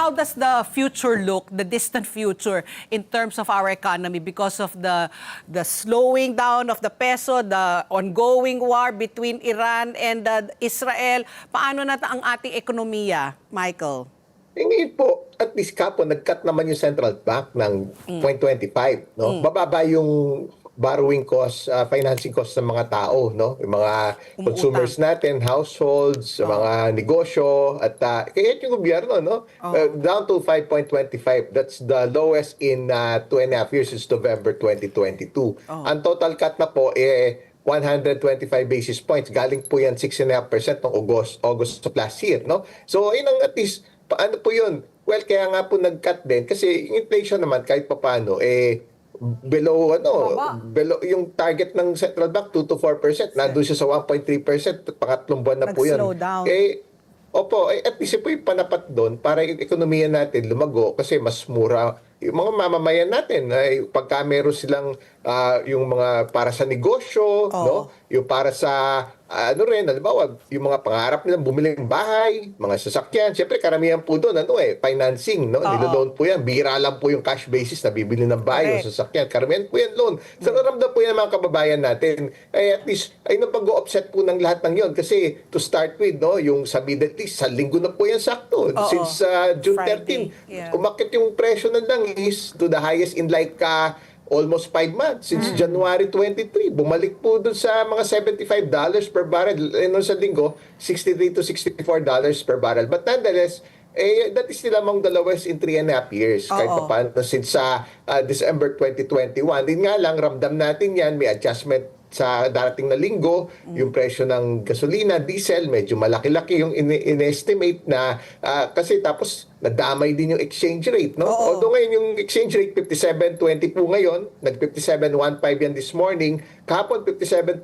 how does the future look, the distant future, in terms of our economy because of the the slowing down of the peso, the ongoing war between Iran and uh, Israel? Paano na ang ating ekonomiya, Michael? Eh, ngayon po, at least kapo, nag-cut naman yung central bank ng 0.25. No? Bababa yung borrowing cost, uh, financing cost ng mga tao, no? Yung mga Umuutang. consumers natin, households, mga negosyo, at uh, kaya yung gobyerno, no? Uh, down to 5.25. That's the lowest in uh, two and a half years since November 2022. Ang total cut na po, eh, 125 basis points. Galing po yan 6.5% ng August, August of last year, no? So, yun ang at least, paano po yun? Well, kaya nga po nag-cut din kasi inflation naman kahit papaano, eh, below ano Baba. below yung target ng central bank 2 to 4%. Nandoon siya sa 1.3%, pangatlong buwan na po 'yan. Nag-slow down. Eh Opo, eh, at least po yung panapat doon para yung ekonomiya natin lumago kasi mas mura yung mga mamamayan natin ay pagka meron silang ah, yung mga para sa negosyo, no? Yung para sa ano rin, halimbawa, yung mga pangarap nilang bumili ng bahay, mga sasakyan. Siyempre, karamihan po doon, ano eh, financing, no? Niloloan po yan. Bira lang po yung cash basis na bibili ng bahay o Correct. sasakyan. Karamihan po yan loan. So, naramdam po yan ng mga kababayan natin. Ay, at least, ay napag-offset po ng lahat ng yon Kasi, to start with, no, yung sa Middle East, sa linggo na po yan sakto. Oo. Since uh, June Friday, 13, yeah. umakit yung presyo ng langis to the highest in like uh, almost 5 months Mm. since January 23 bumalik po dun sa mga 75 dollars per barrel eh, nung sa linggo 63 to 64 dollars per barrel but nonetheless eh, that is still among the lowest in 3 and a half years kahit Oo. pa paano since sa uh, December 2021 din nga lang ramdam natin yan may adjustment sa darating na linggo, yung presyo ng gasolina, diesel, medyo malaki-laki yung in- in-estimate na ah, kasi tapos nadamay din yung exchange rate, no? Oo. Although ngayon yung exchange rate 57.20 po ngayon, nag 57.15 yan this morning, kahapon 57.45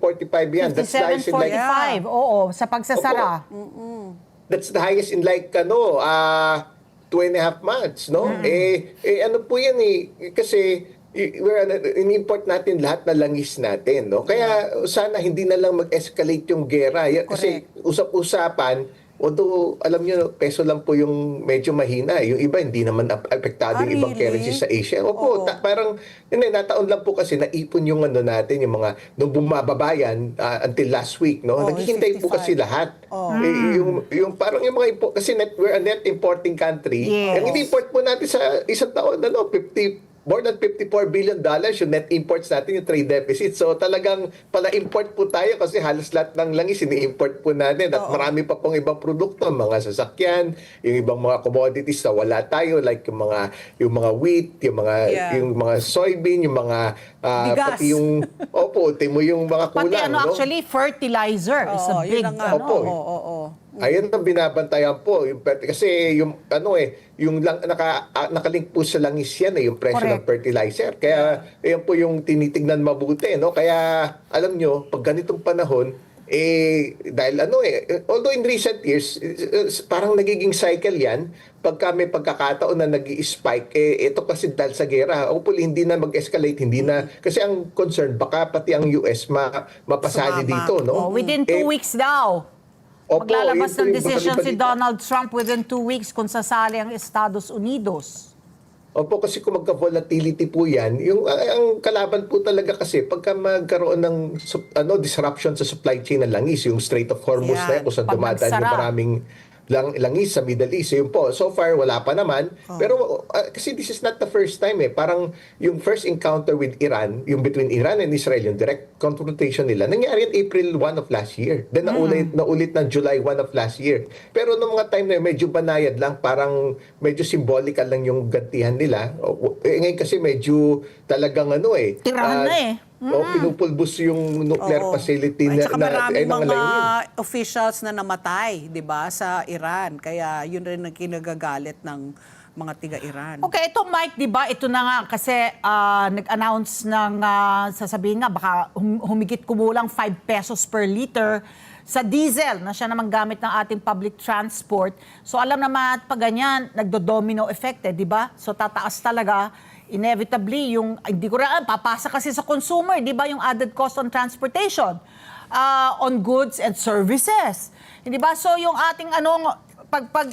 yan. That's the highest in like 57.45, oo, sa pagsasara. that's the highest in like ano, ah two and a half months, no? Eh, eh ano po yan eh, kasi in-import natin lahat na langis natin, no? Kaya sana hindi na lang mag-escalate yung gera. Kasi usap-usapan, although alam nyo, peso lang po yung medyo mahina. Yung iba hindi naman ap- apektado Ah, yung ibang really? currencies sa Asia. Opo, Oo. ta- parang hindi, nataon lang po kasi naipon yung ano natin, yung mga, nung bumababayan ah, until last week, no? Oo, Naghihintay po 55. kasi lahat. Oo. Eh, yung, yung parang yung mga import, kasi net, we're a net importing country. Yes. Ang in-import po natin sa isang taon, ano, 50, more than 54 billion dollars yung net imports natin, yung trade deficit. So talagang pala import po tayo kasi halos lahat ng langis ini-import po natin at marami pa pong ibang produkto, mga sasakyan, yung ibang mga commodities na wala tayo like yung mga yung mga wheat, yung mga Yeah. yung mga soybean, yung mga ah, Bigas. pati yung opo, timo yung mga kulang, Pati ano, no? actually, fertilizer is a Oo, big, yun ang ano, no? Oo, oo, oo. Ayun ang binabantayan po. Yung, kasi yung ano eh, yung lang, naka, ah, nakalink po sa langis yan eh, yung presyo ng Correct. fertilizer. Kaya yan po yung tinitignan mabuti. No? Kaya alam nyo, pag ganitong panahon, eh, dahil ano eh, although in recent years, eh, parang nagiging cycle yan, pagka may pagkakataon na nag spike eh, ito kasi dahil sa gera, hopefully hindi na mag-escalate, hindi na, kasi ang concern, baka pati ang US ma, mapasali Sumama. dito, no? oh, within two Eh, weeks daw. Opo, Maglalabas ng decision si. Donald Trump within two weeks kung sasali ang Estados Unidos. Opo, kasi kung magka-volatility po yan, yung ang kalaban po talaga kasi pagka magkaroon ng ano disruption sa supply chain ng langis, yung Strait of Hormuz Yan. na yan, kung saan dumadaan yung maraming lang, langis sa Middle East. Yun po. So far, wala pa naman. Pero ah, kasi this is not the first time eh. Parang yung first encounter with Iran, yung between Iran and Israel, yung direct confrontation nila, nangyari yan April 1 of last year. Then naulit, naulit ng July 1 of last year. Pero noong mga time na yun, medyo banayad lang, parang medyo symbolical lang yung gantihan nila. Eh, ngayon kasi medyo talagang ano eh. Tirahan ah, na eh. O, pinupulbos yung nuclear Oo. facility At na, na, maraming ay, mga nangalayunin. officials na namatay, di ba, sa Iran. Kaya yun rin ang kinagagalit ng mga tiga-Iran. Okay, ito Mike, di ba, ito na nga kasi ah, nag-announce ng, ah, sasabihin nga, baka hum- humigit kumulang 5 pesos per liter sa diesel na siya naman gamit ng ating public transport. So alam naman at pag ganyan, nagdo-domino effect eh, di ba? So tataas talaga inevitably yung, hindi ko rin, alam, papasa kasi sa consumer, di ba, yung added cost on transportation, ah, on goods and services. Hindi ba? So yung ating anong, pag, pag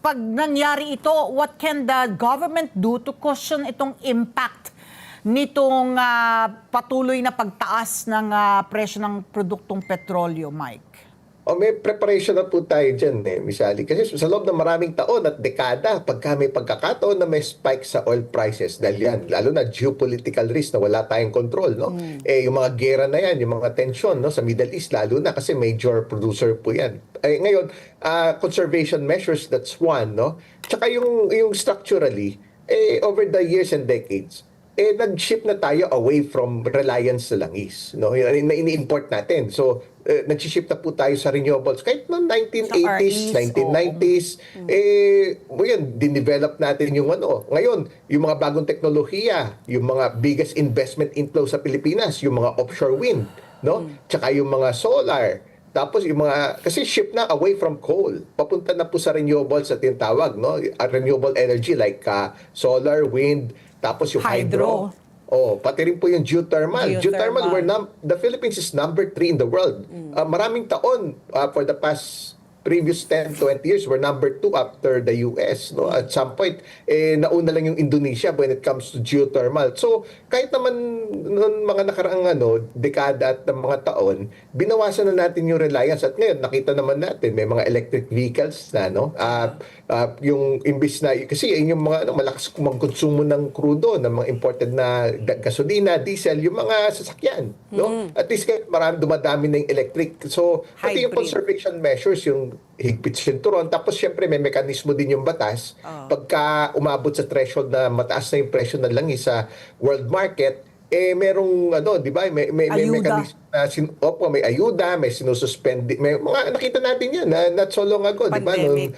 pag nangyari ito, what can the government do to cushion itong impact nitong ah, patuloy na pagtaas ng ah, presyo ng produktong petrolyo, Mike? O may preparation na po tayo dyan eh, Miss Ali. Kasi sa loob ng maraming taon at dekada, pagka may pagkakataon na may spike sa oil prices, dahil yan, lalo na geopolitical risk na wala tayong control, no? Eh, yung mga gera na yan, yung mga tension, no? Sa Middle East, lalo na kasi major producer po yan. Eh, ngayon, ah, conservation measures, that's one, no? Tsaka yung, yung structurally, eh, over the years and decades, eh nag-ship na tayo away from reliance sa langis no Yun, na ini-import natin so eh, nag-ship na po tayo sa renewables kahit noong 1980s Sa REs, 1990s eh yun dinevelop natin yung ano ngayon yung mga bagong teknolohiya yung mga biggest investment inflow sa Pilipinas yung mga offshore wind no tsaka yung mga solar tapos yung mga, kasi ship na away from coal. Papunta na po sa renewables at tinatawag, no? Renewable energy like uh, solar, wind, tapos yung hydro. Hydro. Oh, pati rin po yung geothermal. Geothermal. Geothermal, we're num- the Philippines is number three in the world. Uh, maraming taon uh, for the past previous 10, 20 years, we're number two after the US. No? At some point, eh, nauna lang yung Indonesia when it comes to geothermal. So, kahit naman noon mga nakaraang ano, dekada at ng mga taon, binawasan na natin yung reliance. At ngayon, nakita naman natin, may mga electric vehicles na, no? Ah, ah, yung imbis na, kasi yun yung mga ano, malakas magkonsumo ng crudo, ng mga imported na ga- gasolina, diesel, yung mga sasakyan. No? At least kahit marami dumadami na yung electric. So, pati yung conservation measures, yung higpit sinturon. Tapos, syempre, may mekanismo din yung batas. Pagka umabot sa threshold na mataas na yung presyo ng langis sa world market, eh merong ano, 'di ba? May may, may Ayuda. mechanism na sin, opo, may ayuda, may sinususpend, may mga nakita natin 'yan na not so long ago, 'di ba? Noon-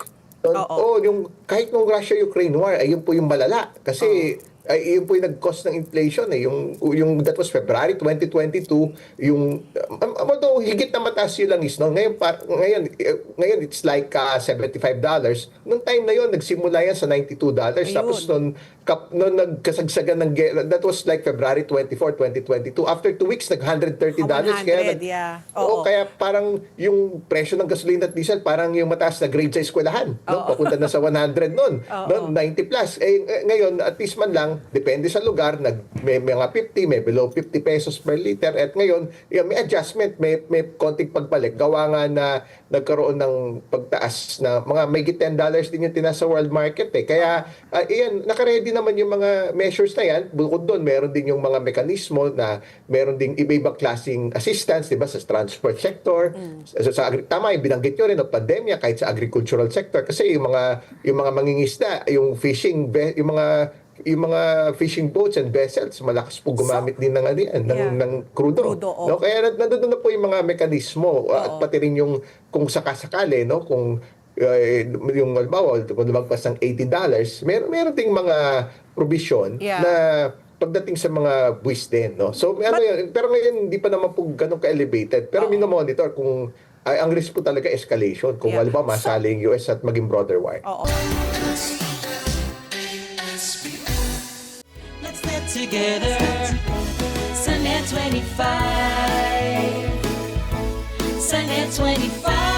Oo. oh, yung kahit nung Russia-Ukraine war, ayun po yung malala kasi ay yun po yung nag-cause ng inflation eh. Yung yung that was February 2022 yung um, although higit na mataas yung langis no? Ngayon pa, ngayon eh, ngayon it's like uh, 75 dollars. Nung time na yon nagsimula yan sa 92 dollars. Ayun. tapos nung kap, nung nagkasagsagan ng that was like February 24 2022 after two weeks nag 130 dollars 100, yeah. Oo, Oo. kaya parang yung presyo ng gasolina at diesel parang yung mataas na grade sa eskwelahan no? Papunta na sa 100 noon no 90 plus. Eh eh, ngayon at least man lang depende sa lugar nag may mga 50 may below 50 pesos per liter. At ngayon yun, may adjustment may may konting pagbalik. Gawa nga na nagkaroon ng pagtaas na mga may 10 dollars din yung tinas sa world market eh. Kaya uh, iyan nakaredy naman yung mga measures na yan bukod doon meron din yung mga mekanismo na meron ding iba-ibang klaseng assistance, di ba, sa transport sector. Sa, sa agri- tama, yung binanggit nyo rin ng pandemya kahit sa agricultural sector kasi yung mga yung mga mangingisda, yung fishing, yung mga yung mga fishing boats and vessels, malakas po gumamit din ng, ano yan, ng, Yeah. ng crudo. Crudo, oh. no? Kaya nand- nandun na po yung mga mekanismo uh, at pati rin yung kung sakasakali, no? kung uh, yung halimbawa, kung lumagpas ng $80, meron, meron ding mga provision Yeah. na pagdating sa mga buwis din, no? So, ano yun, pero ngayon, hindi pa naman po ganun ka-elevated. Pero minomonitor kung ay, ang risk po talaga escalation. Kung Yeah. halimbawa, masali yung US at maging broader war. Oo. Let's get together. Sunday 25. Sunday 25.